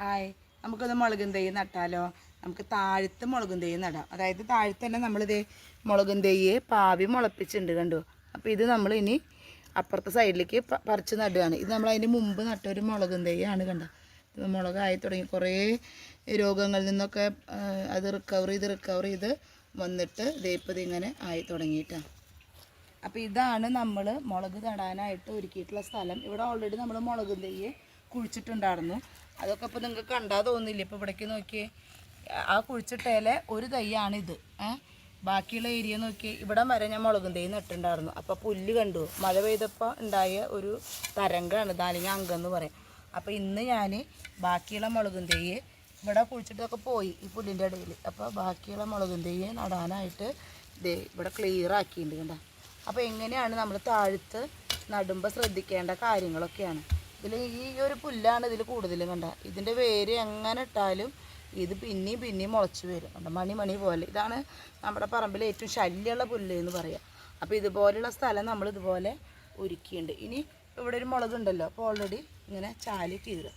Hi. നമുക്കൊന്ന് മുളകും തൈ നട്ടാലോ? നമുക്ക് താഴത്ത് മുളകും തൈ നടാം. അതായത് താഴത്ത് തന്നെ നമ്മളിത് മുളകും തൈയെ പാവി മുളപ്പിച്ചിട്ടുണ്ട് കണ്ടു? അപ്പോൾ ഇത് നമ്മൾ ഇനി അപ്പുറത്തെ സൈഡിലേക്ക് പറിച്ച് നടുകയാണ്. ഇത് നമ്മൾ അതിന് മുമ്പ് നട്ട ഒരു മുളകും തൈയാണ് കണ്ട? മുളകായി തുടങ്ങി. കുറേ രോഗങ്ങളിൽ നിന്നൊക്കെ അത് റിക്കവർ ചെയ്ത് റിക്കവർ ചെയ്ത് വന്നിട്ട് ഇതേപ്പത് ഇങ്ങനെ ആയി തുടങ്ങിയിട്ടാണ് അപ്പോൾ ഇതാണ് നമ്മൾ മുളക് നടാനായിട്ട് ഒരുക്കിയിട്ടുള്ള സ്ഥലം. ഇവിടെ ഓൾറെഡി നമ്മൾ മുളകും തൈയെ കുഴിച്ചിട്ടുണ്ടായിരുന്നു. അതൊക്കെ ഇപ്പോൾ നിങ്ങൾക്ക് കണ്ടാൽ തോന്നില്ല? ഇപ്പോൾ ഇവിടേക്ക് നോക്കിയേ. ആ കുഴിച്ചിട്ടേല ഒരു തയ്യാണിത് ഏ? ബാക്കിയുള്ള ഏരിയ നോക്കി ഇവിടെ വരെ ഞാൻ മുളകും തൈ നട്ടിട്ടുണ്ടായിരുന്നു. അപ്പോൾ പുല്ല് കണ്ടു. മഴ പെയ്തപ്പോൾ ഉണ്ടായ ഒരു തരംഗമാണ് അല്ലെങ്കിൽ അംഗം എന്ന് പറയും. അപ്പോൾ ഇന്ന് ഞാൻ ബാക്കിയുള്ള മുളകും തൈ ഇവിടെ കുഴിച്ചിട്ടൊക്കെ പോയി ഈ പുല്ലിന്റെ ഇടയിൽ അപ്പോൾ ബാക്കിയുള്ള മുളകും തൈ നടാനായിട്ട് ദേ ഇവിടെ ക്ലിയർ ആക്കിയിട്ടുണ്ട് കണ്ടോ. അപ്പോൾ എങ്ങനെയാണ് നമ്മൾ താഴ്ത്ത് നടുമ്പോൾ ശ്രദ്ധിക്കേണ്ട കാര്യങ്ങളൊക്കെയാണ്. ഇതിൽ ഈ ഒരു പുല്ലാണ് ഇതിൽ കൂടുതലും കണ്ട. ഇതിന്റെ വേര് എങ്ങനെ ഇട്ടാലും ഇത് പിന്നെയും പിന്നെയും മുളച്ച് വരും. കണ്ട? മണി മണി പോലെ. ഇതാണ് നമ്മുടെ പറമ്പിൽ ഏറ്റവും ശല്യമുള്ള പുല്ല് എന്ന് പറയാം. അപ്പോൾ ഇതുപോലെയുള്ള സ്ഥലം നമ്മൾ ഇതുപോലെ ഒരുക്കിയിട്ടുണ്ട് ഇനി ഇവിടെ ഒരു മുളക് ഉണ്ടല്ലോ. അപ്പോൾ ഓൾറെഡി ഇങ്ങനെ ചാലി കീറുക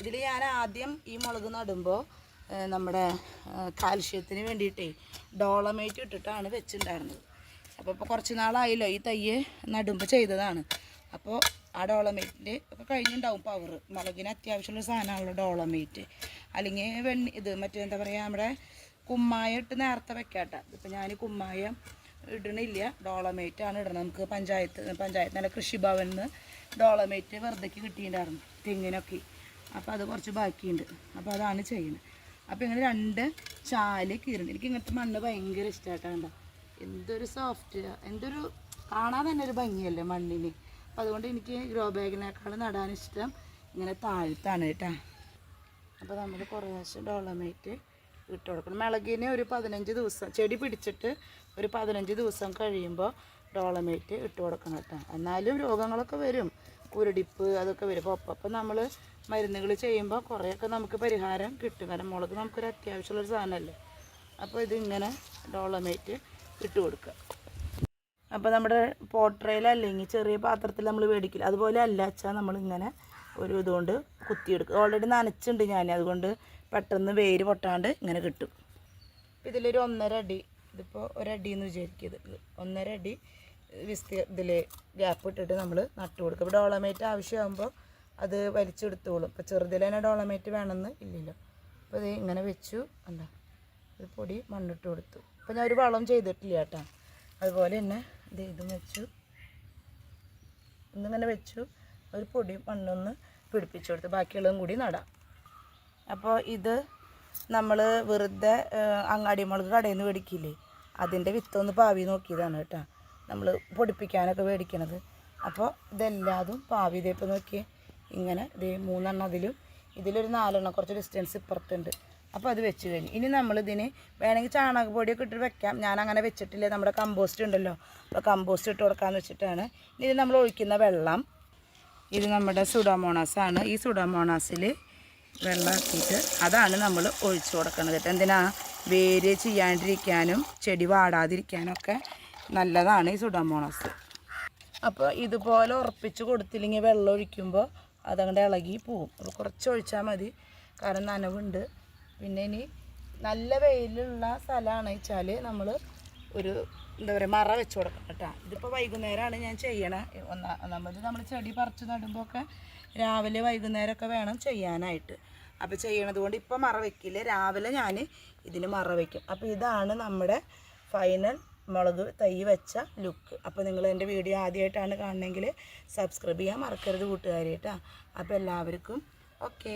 ഇതിൽ ഞാൻ ആദ്യം ഈ മുളക് നടുമ്പോൾ നമ്മുടെ കാൽഷ്യത്തിന് വേണ്ടിയിട്ടേ ഡോളമേറ്റ് ഇട്ടിട്ടാണ് വെച്ചിട്ടുണ്ടായിരുന്നത് അപ്പോൾ ഇപ്പോൾ കുറച്ച് നാളായല്ലോ ഈ തയ്യ് നടുമ്പോൾ ചെയ്തതാണ്. അപ്പോൾ ആ ഡോളമേറ്റിന്റെ ഒക്കെ കഴിഞ്ഞിട്ടുണ്ടാവും പവർ മുളകിന് അത്യാവശ്യമുള്ള സാധനമാണല്ലോ ഡോളമേറ്റ്. അല്ലെങ്കിൽ വെണ്ണി ഇത് മറ്റേ എന്താ പറയുക നമ്മുടെ കുമ്മായ ഇട്ട് നേരത്തെ വെക്കാട്ട. ഇപ്പം ഞാൻ കുമ്മായം ഇടണില്ല. ഡോളമേറ്റാണ് ആണ് ഇടണം നമുക്ക് പഞ്ചായത്ത് പഞ്ചായത്ത് നല്ല കൃഷിഭവനിൽ നിന്ന് ഡോളമേറ്റ് വെറുതെക്ക് കിട്ടിയിട്ടുണ്ടായിരുന്നു തെങ്ങിനൊക്കെ. അപ്പോൾ അത് കുറച്ച് ബാക്കിയുണ്ട്. അപ്പോൾ അതാണ് ചെയ്യുന്നത്. അപ്പോൾ ഇങ്ങനെ രണ്ട് ചാൽ കീറുണ്ട് എനിക്ക് ഇങ്ങനത്തെ മണ്ണ് ഭയങ്കര ഇഷ്ടമായിട്ടാണ് എന്തൊരു സോഫ്റ്റ് എന്തൊരു കാണാൻ തന്നെ ഒരു ഭംഗിയല്ലേ മണ്ണിന്. അപ്പോൾ അതുകൊണ്ട് എനിക്ക് ഗ്രോ ബാഗിനേക്കാൾ നടാൻ ഇഷ്ടം ഇങ്ങനെ താഴ്ത്താണ് കേട്ടോ. അപ്പോൾ നമ്മൾ കുറേശ്ശെ ഡോളമേറ്റ് ഇട്ട് കൊടുക്കണം. മിളകിന് ഒരു പതിനഞ്ച് ദിവസം ചെടി പിടിച്ചിട്ട് ഒരു പതിനഞ്ച് ദിവസം കഴിയുമ്പോൾ ഡോളമേറ്റ് ഇട്ട് കൊടുക്കണം കേട്ടോ. എന്നാലും രോഗങ്ങളൊക്കെ വരും. കുരുടിപ്പ് അതൊക്കെ വരും. അപ്പോൾ അപ്പം അപ്പം നമ്മൾ മരുന്നുകൾ ചെയ്യുമ്പോൾ കുറേയൊക്കെ നമുക്ക് പരിഹാരം കിട്ടും. കാരണം മുളക് നമുക്കൊരു അത്യാവശ്യമുള്ളൊരു സാധനമല്ലേ അപ്പോൾ ഇതിങ്ങനെ ഡോളമേറ്റ് ഇട്ട് കൊടുക്കുക. അപ്പോൾ നമ്മുടെ പോട്രയിൽ അല്ലെങ്കിൽ ചെറിയ പാത്രത്തിൽ നമ്മൾ മേടിക്കില്ല. അതുപോലെ അല്ല വെച്ചാൽ നമ്മളിങ്ങനെ ഒരു ഇതുകൊണ്ട് കുത്തിയെടുക്കും. ഓൾറെഡി നനച്ചിട്ടുണ്ട് ഞാൻ അതുകൊണ്ട് പെട്ടെന്ന് വേര് പൊട്ടാണ്ട് ഇങ്ങനെ കിട്ടും. ഇതിലൊരു ഒന്നര അടി ഇതിപ്പോൾ ഒരടി എന്ന് വിചാരിക്കരുത് ഒന്നര അടി വിസ്തി ഇതിൽ ഗ്യാപ്പ് ഇട്ടിട്ട് നമ്മൾ നട്ടു കൊടുക്കും. ഇപ്പോൾ ഡോളമേറ്റ് ആവശ്യമാകുമ്പോൾ അത് വലിച്ചെടുത്തോളും. ഇപ്പോൾ ചെറുതിൽ തന്നെ ഡോളമേറ്റ് വേണമെന്ന് ഇല്ലല്ലോ. അപ്പോൾ ഇത് ഇങ്ങനെ വെച്ചു. എന്താ ഒരു പൊടി മണ്ണിട്ട് കൊടുത്തു. അപ്പോൾ ഞാൻ ഒരു വളം ചെയ്തിട്ടില്ല കേട്ടോ. അതുപോലെ തന്നെ ഇത് ഇതും വെച്ചു. ഇന്നിങ്ങനെ വെച്ചു. ഒരു പൊടി മണ്ണൊന്ന് പിടിപ്പിച്ചു കൊടുത്ത് ബാക്കിയുള്ളതും കൂടി നടാം. അപ്പോൾ ഇത് നമ്മൾ വെറുതെ അങ്ങാടി മുളക് കടയിൽ നിന്ന് മേടിക്കില്ലേ? അതിന്റെ വിത്തൊന്ന് പാവി നോക്കിയതാണ് കേട്ടോ. നമ്മൾ പൊടിപ്പിക്കാനൊക്കെ മേടിക്കണത്. അപ്പോൾ ഇതെല്ലാതും പാവി ഇതേ നോക്കി ഇങ്ങനെ ഇതേ മൂന്നെണ്ണം അതിലും. ഇതിലൊരു നാലെണ്ണം കുറച്ച് ഡിസ്റ്റൻസ് ഇപ്പുറത്തുണ്ട്. അപ്പോൾ അത് വെച്ച് കഴിഞ്ഞു. ഇനി നമ്മളിതിന് വേണമെങ്കിൽ ചാണകപ്പൊടിയൊക്കെ ഇട്ട് വെക്കാം. ഞാൻ അങ്ങനെ വെച്ചിട്ടില്ലേ. നമ്മുടെ കമ്പോസ്റ്റ് ഉണ്ടല്ലോ. അപ്പോൾ കമ്പോസ്റ്റ് ഇട്ട് കൊടുക്കാമെന്ന് വെച്ചിട്ടാണ്. ഇനി ഇത് നമ്മൾ ഒഴിക്കുന്ന വെള്ളം. ഇത് നമ്മുടെ സുഡാമോണാസാണ് ഈ സുഡാമോണാസിൽ വെള്ളമാക്കിയിട്ട് അതാണ് നമ്മൾ ഒഴിച്ചു കൊടുക്കുന്നത് കേട്ടോ. എന്തിനാ? വേര് ചെയ്യാണ്ടിരിക്കാനും ചെടി വാടാതിരിക്കാനൊക്കെ നല്ലതാണ് ഈ സുഡാമോണാസ് അപ്പോൾ ഇതുപോലെ ഉറപ്പിച്ച് കൊടുത്തില്ലെങ്കിൽ വെള്ളം ഒഴിക്കുമ്പോൾ അതങ്ങോട്ട് ഇളകി പോവും. അപ്പോൾ കുറച്ച് ഒഴിച്ചാൽ മതി. കാരണം നനവുണ്ട്. പിന്നെ ഇനി നല്ല വെയിലുള്ള സ്ഥലമാണ് വെച്ചാൽ നമ്മൾ ഒരു എന്താ പറയുക മറ വെച്ച് കൊടുക്കണം കേട്ടോ. ഇതിപ്പോൾ വൈകുന്നേരമാണ് ഞാൻ ചെയ്യണേ. ഒന്നാ ഒന്നാമത് നമ്മൾ ചെടി പറിച്ച് നടുമ്പോൾ ഒക്കെ രാവിലെ വൈകുന്നേരമൊക്കെ വേണം ചെയ്യാനായിട്ട്. അപ്പോൾ ചെയ്യണത് കൊണ്ട് ഇപ്പോൾ മറ വെക്കില്ല. രാവിലെ ഞാൻ ഇതിന് മറ വയ്ക്കും അപ്പോൾ ഇതാണ് നമ്മുടെ ഫൈനൽ മുളക് തൈ വെച്ച ലുക്ക് അപ്പോൾ നിങ്ങൾ എന്റെ വീഡിയോ ആദ്യമായിട്ടാണ് കാണണമെങ്കിൽ സബ്സ്ക്രൈബ് ചെയ്യാൻ മറക്കരുത് കൂട്ടുകാരി കേട്ടോ. അപ്പോൾ എല്ലാവർക്കും ഓക്കേ